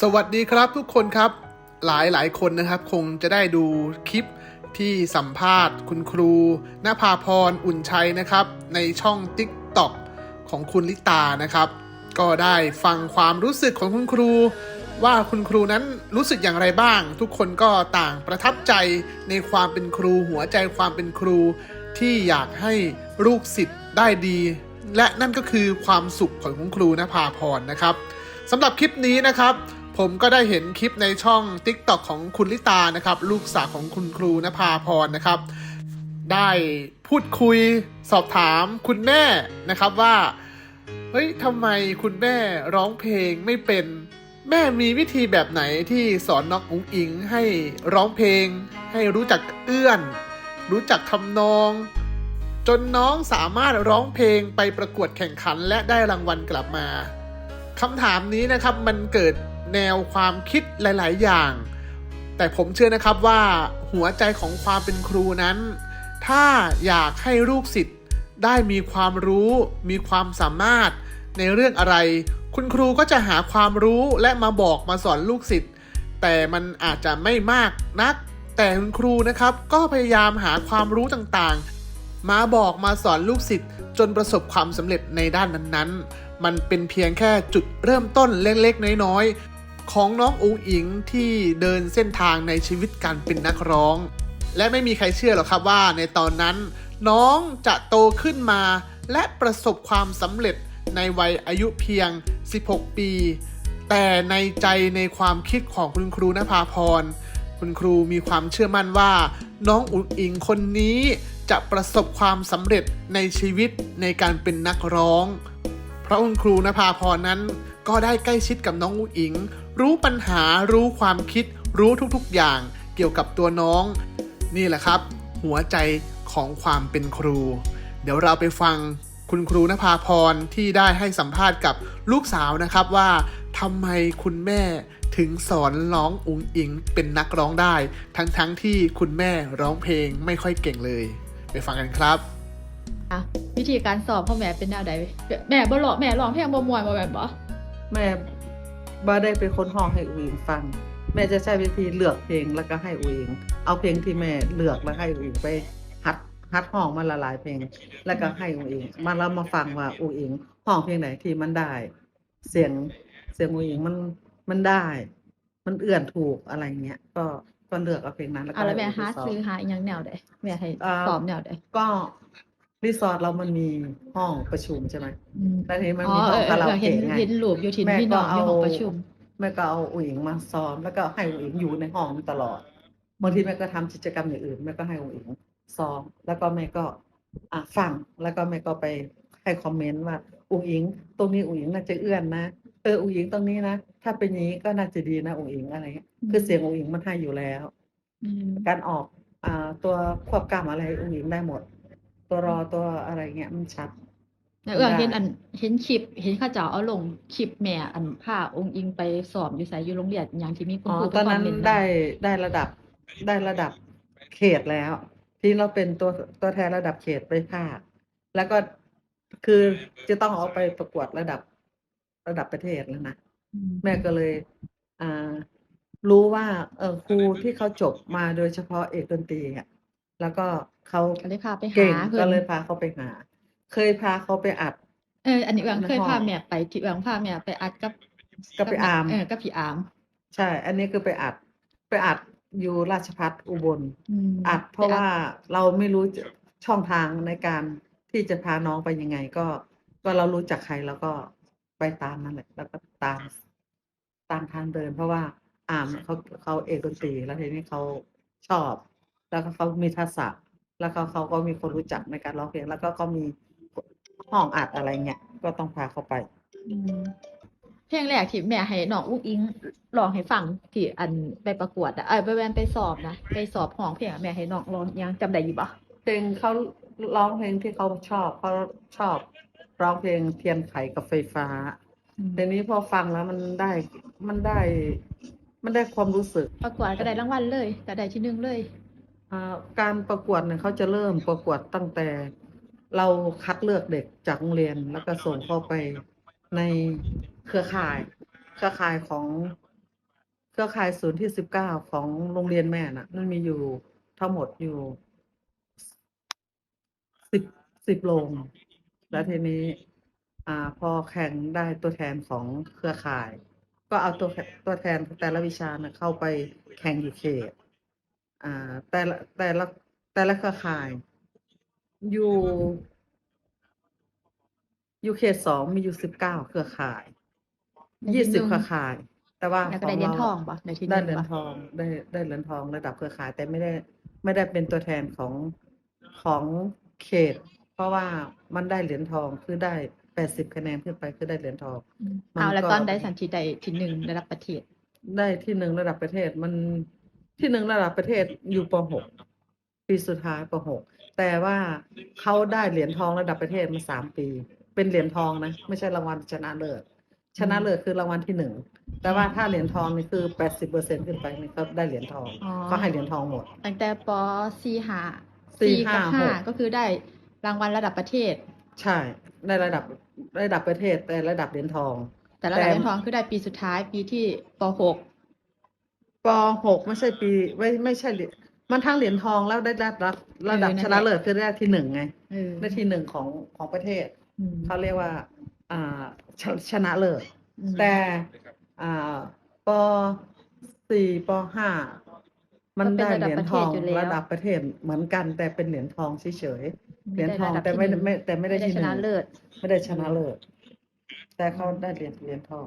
สวัสดีครับทุกคนครับหลายหลายคนนะครับ คงจะได้ดูคลิปที่สัมภาษณ์ คุณครูณภาพรอุ่นชัยนะครับ ในช่อง TikTok ของคุณลิตานะครับ ก็ได้ฟังความรู้สึกของคุณครู ว่าคุณครูนั้นรู้สึกอย่างไรบ้าง ทุกคนก็ต่างประทับใจในความเป็นครูหัวใจความเป็นครู ที่อยากให้ลูกศิษย์ได้ดี และนั่นก็คือความสุขของคุณครูณภาพรนะครับ สำหรับคลิปนี้นะครับผมก็ได้เห็นคลิปในช่อง TikTok ของคุณลิตานะครับ ลูกสาวของคุณครูนภาพรนะครับ ได้พูดคุยสอบถามคุณแม่นะครับว่าเฮ้ยทำไมคุณแม่ร้องเพลงไม่เป็นแม่มีวิธีแบบไหนที่สอนน้องอุ๋งอิงให้ร้องเพลง ให้รู้จักเอื้อน รู้จักทำนอง จนน้องสามารถร้องเพลงไปประกวดแข่งขันและได้รางวัลกลับมา คำถามนี้นะครับมันเกิดแนวความคิดหลาย ๆ อย่าง แต่ผมเชื่อนะครับว่าหัวใจของความเป็นครูนั้น ถ้าอยากให้ลูกศิษย์ได้มีความรู้ มีความสามารถในเรื่องอะไร คุณครูก็จะหาความรู้และมาบอกมาสอนลูกศิษย์แต่มันอาจจะไม่มากนัก แต่คุณครูนะครับก็พยายามหาความรู้ต่างๆ มาบอกมาสอนลูกศิษย์จนประสบความสำเร็จในด้านนั้นๆ มันเป็นเพียงแค่จุดเริ่มต้นเล็กๆ น้อยๆ ของน้องอูอิงที่เดินเส้นทางในชีวิตการเป็นนักร้อง และไม่มีใครเชื่อหรอกครับว่าในตอนนั้น น้องจะโตขึ้นมา และประสบความสำเร็จในวัยอายุเพียง 16 ปี แต่ในใจในความคิดของคุณครูนภาพร คุณครูมีความเชื่อมั่นว่า น้องอุ๋งอิงคนนี้จะประสบความสำเร็จในชีวิตในการเป็นนักร้อง ราะคุณครูนภาพรนั้น ก็ได้ใกล้ชิดกับน้องอุ๋งอิง รู้ปัญหารู้ความคิด รู้ทุกๆอย่าง เกี่ยวกับตัวน้อง นี่แหละครับ หัวใจของความเป็นครู เดี๋ยวเราไปฟังคุณครูนภาพรที่ได้ให้สัมภาษณ์กับลูกสาวนะครับว่าทำไมคุณแม่ถึงสอนร้องอุ๋งอิงเป็นนักร้องได้ ทั้งๆทที่คุณแม่ร้องเพลงไม่ค่อยเก่งเลย ไปฟังกันครับ อะวิธีการสอบพ่อแม่เป็นแนวใดแม่บ่หลอกแม่ร้องเพลงบ่มวนบ่แบบบ่แม่บ่ได้เป็นคนห้องให้อุ๋งอิงฟัง แม่จะใช้วิธีเลือกเพลงแล้วก็ให้อุ๋งอิงเอาเพลงที่แม่เลือกแล้วให้อุ๋งอิงไปหัดหัดห้องมาละลายเพลง แล้วก็ให้อุ๋งอิงมาแล้วมาฟังว่าอุ๋งอิงห้องเพลงไหนที่มันได้ เสียงเสียงอุ๋งอิงมันมันได้ มันเอื้อนถูกอะไรเงี้ย ก็ก็เลือกเอาเพลงนั้นแล้วก็อะแล้วแม่ให้หาอุ๋งอิงสบซื้อหาอีหยังแนวใดแม่ให้อ่าสอบแนวใดก็ รีสอร์ทเรามันมีห้องประชุมใช่ไหมอืมแล้วทีนี้มันอ๋อมีห้เอองอเอคาราอโอเห็นเกะไงเห็นรูปอยู่ที่แม่พี่น้องก็อยู่ห้องเอาประชุม แม่ก็เอาอุ๋งอิงมาซ้อม แล้วก็ให้อุ๋งอิงอยู่ในห้องตลอดบางทีแม่ก็ทำกิจกรรมอย่างอื่นแม่ก็ให้อุ๋งอิงซ้อม แล้วก็แม่ก็อะฟัง แล้วก็แม่ก็ไปให้คอมเมนต์ว่าอุ๋งอิงตรงนี้อุ๋งอิงน่าจะเอื้อนนะเอออุ๋งอิงตรงนี้นะถ้าเป็นอย่างนี้ก็น่าจะดีนะอุ๋งอิงอะไรเงี้ยอืมคือเสียงอุ๋งอิงมันให้อยู่แล้วอืมการออกอ่าตัวควบกล้ำอะไรอุ๋งอิงได้หมด ตัวรอตัวอะไรเงี้ยมันชัดแล้วเอื้อได้เห็นอันเห็นคลิป เห็นเขาเจ้าเอาลงคลิปแม่อันพาองค์อิงไปสอบอยู่ไสอยู่โรงเรียนอย่างที่มีคุณอ๋อครูตอนนั้นไปคมเมต์ะได้ได้ระดับได้ระดับเขตแล้ว ที่เราเป็นตัวตัวแทนระดับเขตไปภาค แล้วก็คือจะต้องเอาไปประกวดระดับระดับประเทศแล้วนะอืมแม่ก็เลย อ่า รู้ว่า เออครูที่เขาจบมาโดยเฉพาะเอกดนตรีอะ แล้วก็เขาก็เลยพาไปเก่งหาเพิ่ก็นเลยพาเขาไปหา เคยพาเขาไปอัด เอออันนี้เอื้องในเคยห้องพาแม่ไปที่เอื้องพาแม่ไปอัดกับกับไปอาร์มเออกับพี่อาร์มใช่ อันนี้คือไปอัดไปอัดอยู่ราชพัฒอุบลอืมอัดเพราะไปว่าเราไม่รู้จะช่องทางในการที่จะพาน้องไปยังไง ก็ก็เรารู้จักใครแล้วก็ไปตามนั่นแหละแล้วก็ตามตามทางเดิน เพราะว่าอ่ามเขาเขาเอกดนตรีแล้วทีนี้เขาชอบ แล้วก็เขามีทักษะแล้วเขาเขาก็มีคนรู้จักในการร้องเพลงแล้วก็เขามีห้องอัดอะไรเงี้ยก็ต้องพาเขาไปอืมเพลงแรกที่แม่ให้น้องอุ้งอิงร้องให้ฟังที่อันไปประกวดอะเอ้ยไปแวนไปสอบนะไปสอบห้องเพลงอะแม่ให้น้องร้องยังจำได้อยู่ปะเพลงเขาร้องเพลงที่เขาชอบเขาชอบร้องเพลงเทียนไขกับไฟฟ้าเดี๋ยวนี้พอฟังแล้วมันได้มันได้ มันได้ความรู้สึก ประกวดก็ได้รางวัลเลยก็ได้ที่หนึ่งเลยอ่า การประกวดเนี่ยเขาจะเริ่มประกวดตั้งแต่เราคัดเลือกเด็กจากโรงเรียนแล้วก็ส่งเข้าไปในเครือข่าย เครือข่ายของเครือข่ายศูนย์ที่สิบเก้าของโรงเรียนแม่น่ะมันมีอยู่ทั้งหมดอยู่สิบสิบโรงแล้วทีนี้อ่าพอแข่งได้ตัวแทนของเครือข่าย ก็เอาตัวตัวแทนแต่ละวิชานะเข้าไปแข่งอยู่เขต แต่ละแต่ละแต่ละเครือข่าย อยู่อยู่เขตสองมีอยู่สิบเก้าเครือข่ายได้ที่ยี่สิบหนึ่งเครือข่าย แต่ว่าแล้วขก็องได้เหรียญเราทองบ่ได้ที่หได้นึ่งเหรียญบ่ทองได้ได้เหรียญทองระดับเครือข่าย แต่ไม่ได้ไม่ได้เป็นตัวแทนของของเขต เพราะว่ามันได้เหรียญทองคือได้แปดสิบคะแนนขึ้นไปคือได้เหรียญทองอืมมันเอาแล้วก็ตอนได้สันติได้ที่หนึ่งระดับประเทศ ได้ที่หนึ่งระดับประเทศมัน ที่หนึ่งระดับประเทศอยู่ปหกปีสุดท้ายปหกแต่ว่าเขาได้เหรียญทองระดับประเทศมาสามปี เป็นเหรียญทองนะ ไม่ใช่รางวัลชนะเลิศชนะเลิศคือรางวัลที่หนึ่งแต่ว่าถ้าเหรียญทองนี่คือแปดสิบเปอร์เซ็นขึ้นไปนี่ก็ได้เหรียญทองอ๋อ ก็ให้เหรียญทองหมด ตั้งแต่ปสี่ห้าสี่สี่กับห้าห้าหกก็คือได้รางวัลระดับประเทศ ใช่ได้ระดับระดับประเทศแต่ระดับเหรียญทอง แต่ระดับเหรียญทองคือได้ปีสุดท้ายปีที่ปหก ปหกไม่ใช่ปีไม่ไม่ใช่เหรียญมันทั้งเหรียญทองแล้วได้ระดับระดับชนะเลิศคือได้ที่หนึ่งไงเออได้ที่หนึ่งของของประเทศ อืมเขาเรียกว่า อ่าชชนะเลิศ อืม แต่อ่าปสี่ปห้ามันก็ได้เป็นเหรียญทองระดับประเทศอยู่แล้วระดับประเทศเหมือนกัน แต่เป็นเหรียญทองเฉยๆเหรียญทองได้ระดับแต่ที่ไม่หนึ่งไม่แต่ไม่ได้ที่หชนึ่นะงเลิศ ไม่ได้ชนะเลิศแต่เขาได้เหรียญเหรียญทอง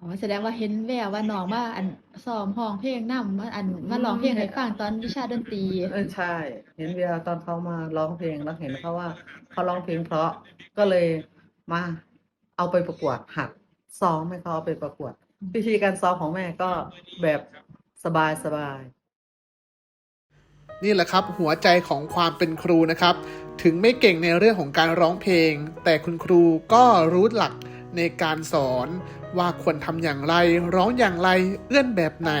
อ๋อแสดงว่าเห็นแววว่าน้องว่าอันซ้อมห้องเพลงนำว่าอันมาร้องเพลงให้ฟังตอนวิชาดนตรี เออใช่ เห็นเวลาตอนเขามาร้องเพลงแล้วเห็นเขาว่าเขาร้องเพลงเพราะก็เลยมาเอาไปประกวดหัดซ้อมให้เขาเอาไปประกวดวิธีการซ้อมของแม่ก็แบบสบายสบายนี่แหละครับหัวใจของความเป็นครูนะครับ ถึงไม่เก่งในเรื่องของการร้องเพลง แต่คุณครูก็รู้หลักในการสอน ว่าควรทำอย่างไร ร้องอย่างไร เอื้อนแบบไหน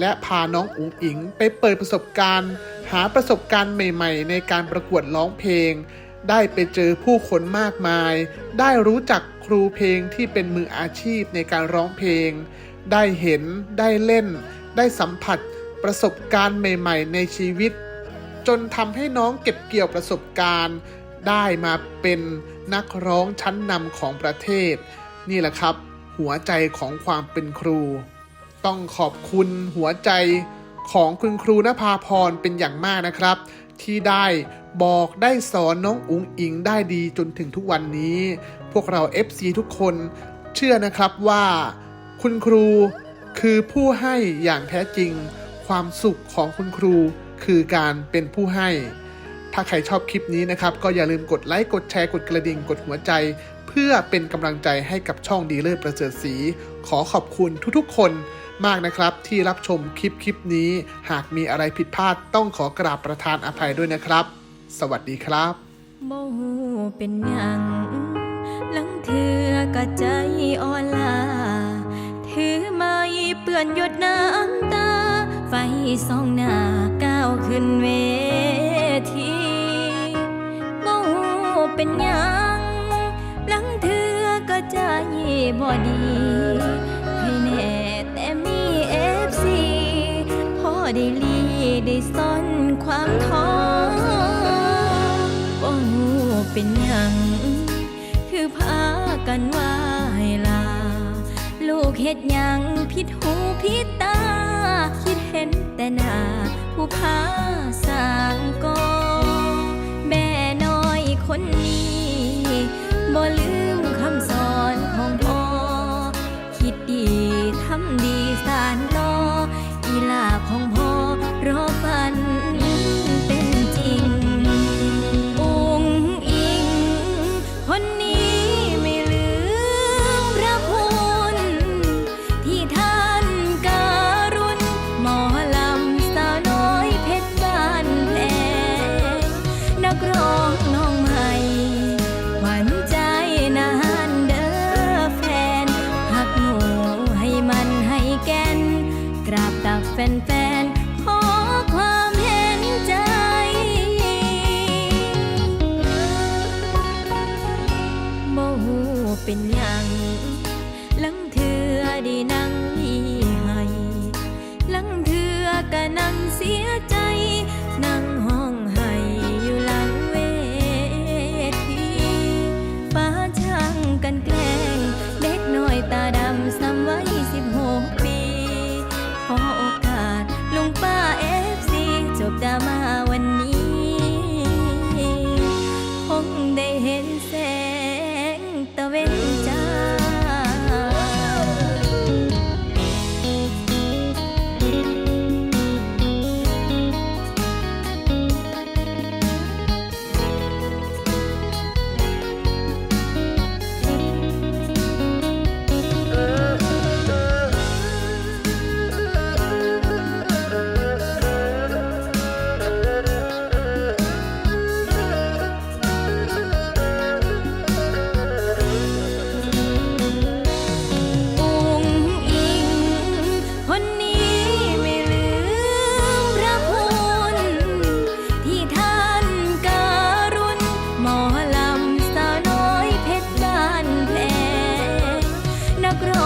และพาน้องอุ๋งอิงไปเปิดประสบการณ์ หาประสบการณ์ใหม่ ๆ ในการประกวดร้องเพลง ได้ไปเจอผู้คนมากมาย ได้รู้จักครูเพลงที่เป็นมืออาชีพในการร้องเพลง ได้เห็น ได้เล่น ได้สัมผัสประสบการณ์ใหม่ ๆ ในชีวิต จนทำให้น้องเก็บเกี่ยวประสบการณ์ ได้มาเป็นนักร้องชั้นนำของประเทศ นี่แหละครับ หัวใจของความเป็นครู ต้องขอบคุณหัวใจของคุณครูนภาพรเป็นอย่างมากนะครับ ที่ได้บอกได้สอนน้องอุ๋งอิงได้ดีจนถึงทุกวันนี้ พวกเรา FC ทุกคนเชื่อนะครับว่า คุณครูคือผู้ให้อย่างแท้จริง ความสุขของคุณครูคือการเป็นผู้ให้ ถ้าใครชอบคลิปนี้นะครับ ก็อย่าลืมกดไลค์ กดแชร์ กดกระดิ่ง กดหัวใจ พื่อเป็นกำลังใจให้กับช่องดีเลอร์ประเสริฐศรีขอขอบคุณทุกๆ คนมากนะครับ ที่รับชมคลิปคลิปนี้ หากมีอะไรผิดพลาดต้องขอกราบประทานอภัยด้วยนะครับ สวัสดีครับโมเป็นยังหลังเธอก็ใจอ่อนลาถือไม้เปื้อนหยดน้ำตา ไฟส่องหน้าก้าวขึ้นเวทีโมเป็นยัง บ่ดีให้แน่แต่มีเอฟซีพ่อได้ลีได้ซ่อนความท้อบ่ฮู้เป็นหยัง คือพากันว่าให้ลา ลูกเฮ็ดหยังผิดหูผิดตา คิดเห็นแต่หน้าผู้พาสร้างกอแม่น้อยคนนี้บ่ลืม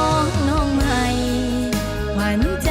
น้องน้องใหม่หวันใจ